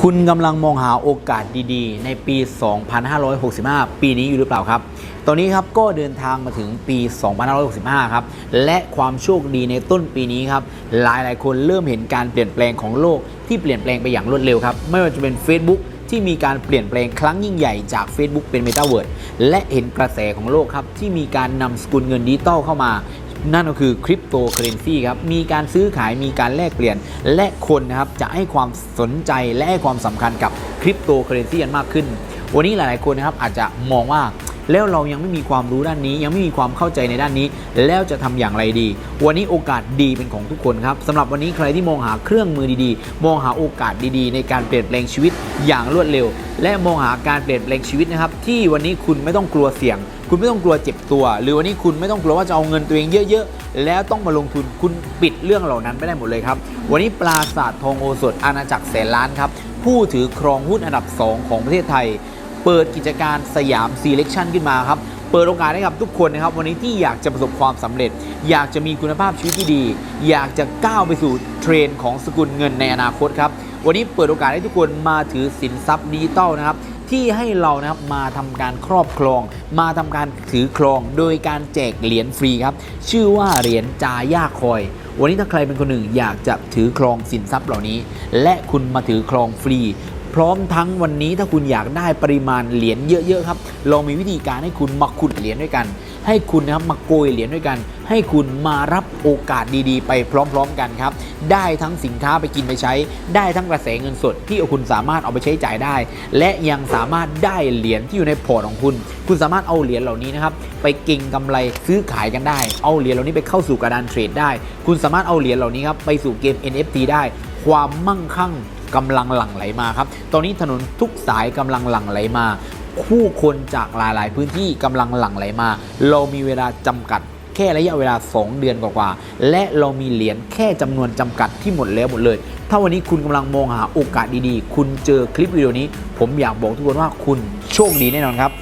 คุณกำลังมองหาโอกาสดีๆ ในปี 2565 ปีนี้อยู่หรือเปล่าครับ ตอนนี้ครับก็เดินทางมาถึงปี 2565 ครับ และความโชคดีในต้นปีนี้ครับ หลายๆ คนเริ่มเห็นการเปลี่ยนแปลงของโลกที่เปลี่ยนแปลงไปอย่างรวดเร็วครับ ไม่ว่าจะเป็น Facebook ที่มีการเปลี่ยนแปลงครั้งยิ่งใหญ่จาก Facebook เป็น Metaverse และเห็นกระแสของโลกครับ ที่มีการนำสกุลเงินดิจิตอลเข้ามา นั่นก็คือคริปโตเคอเรนซีครับมีการซื้อขายมีการแลกเปลี่ยน และคนนะครับจะให้ความสนใจและให้ความสำคัญกับคริปโตเคอเรนซีกันมากขึ้น วันนี้หลายๆคนนะครับอาจจะมองว่า แล้วเรายังไม่มีความรู้ด้านนี้ ยังไม่มีความเข้าใจในด้านนี้ แล้วจะทำอย่างไรดี วันนี้โอกาสดีเป็นของทุกคนครับสำหรับวันนี้ใครที่มองหาเครื่องมือดีๆ มองหาโอกาสดีๆ ในการเปลี่ยนแปลงชีวิตอย่างรวดเร็ว และมองหาการเปลี่ยนแปลงชีวิตนะครับ ที่วันนี้คุณไม่ต้องกลัวเสี่ยง คุณไม่ต้องกลัวเจ็บตัว หรือวันนี้คุณไม่ต้องกลัวว่าจะเอาเงินตัวเองเยอะๆ แล้วต้องมาลงทุนคุณปิดเรื่องเหล่านั้นไปได้หมดเลยครับ วันนี้ปราสาททองโอสถอาณาจักรแสนล้านครับผู้ถือครองหุ้นอันดับ 2 ของประเทศไทย เปิดกิจการสยาม Selection ขึ้นมาครับ เปิดโอกาสให้กับทุกคนนะครับ วันนี้ที่อยากจะประสบความสำเร็จ อยากจะมีคุณภาพชีวิตที่ดี อยากจะก้าวไปสู่เทรนด์ของสกุลเงินในอนาคตครับ วันนี้เปิดโอกาสให้ทุกคนมาถือสินทรัพย์ดิจิตอลนะครับที่ให้เรานะครับมาทำการครอบครอง มาทำการถือครอง โดยการแจกเหรียญฟรีครับ ชื่อว่าเหรียญจาย่าคอย วันนี้ถ้าใครเป็นคนหนึ่งอยากจะถือครองสินทรัพย์เหล่านี้ และคุณมาถือครองฟรี พร้อมทั้งวันนี้ถ้าคุณอยากได้ปริมาณเหรียญเยอะๆครับเรามีวิธีการให้คุณมาขุดเหรียญด้วยกัน ให้คุณนะครับมาโกยเหรียญด้วยกัน ให้คุณมารับโอกาสดีๆ ไปพร้อม ๆ กันครับ ได้ทั้งสินค้าไปกินไปใช้ ได้ทั้งกระแสเงินสดที่คุณสามารถเอาไปใช้จ่ายได้ และยังสามารถได้เหรียญที่อยู่ในพอร์ตของคุณ คุณสามารถเอาเหรียญเหล่านี้นะครับไปเก็งกำไรซื้อขายกันได้ เอาเหรียญเหล่านี้ไปเข้าสู่กระดานเทรดได้ คุณสามารถเอาเหรียญเหล่านี้ครับไปสู่เกม NFT ได้ ความมั่งคั่ง กำลังหลั่งไหลมาครับ ตอนนี้ถนนทุกสายกำลังหลั่งไหลมา ผู้คนจากหลาย ๆ พื้นที่กำลังหลั่งไหลมา เรามีเวลาจำกัดแค่ระยะเวลา 2 เดือนกว่าๆ และเรามีเหรียญแค่จำนวนจำกัดที่หมดแล้วหมดเลย ถ้าวันนี้คุณกำลังมองหาโอกาสดีๆ คุณเจอคลิปวิดีโอนี้ ผมอยากบอกทุกคนว่าคุณโชคดีแน่นอนครับ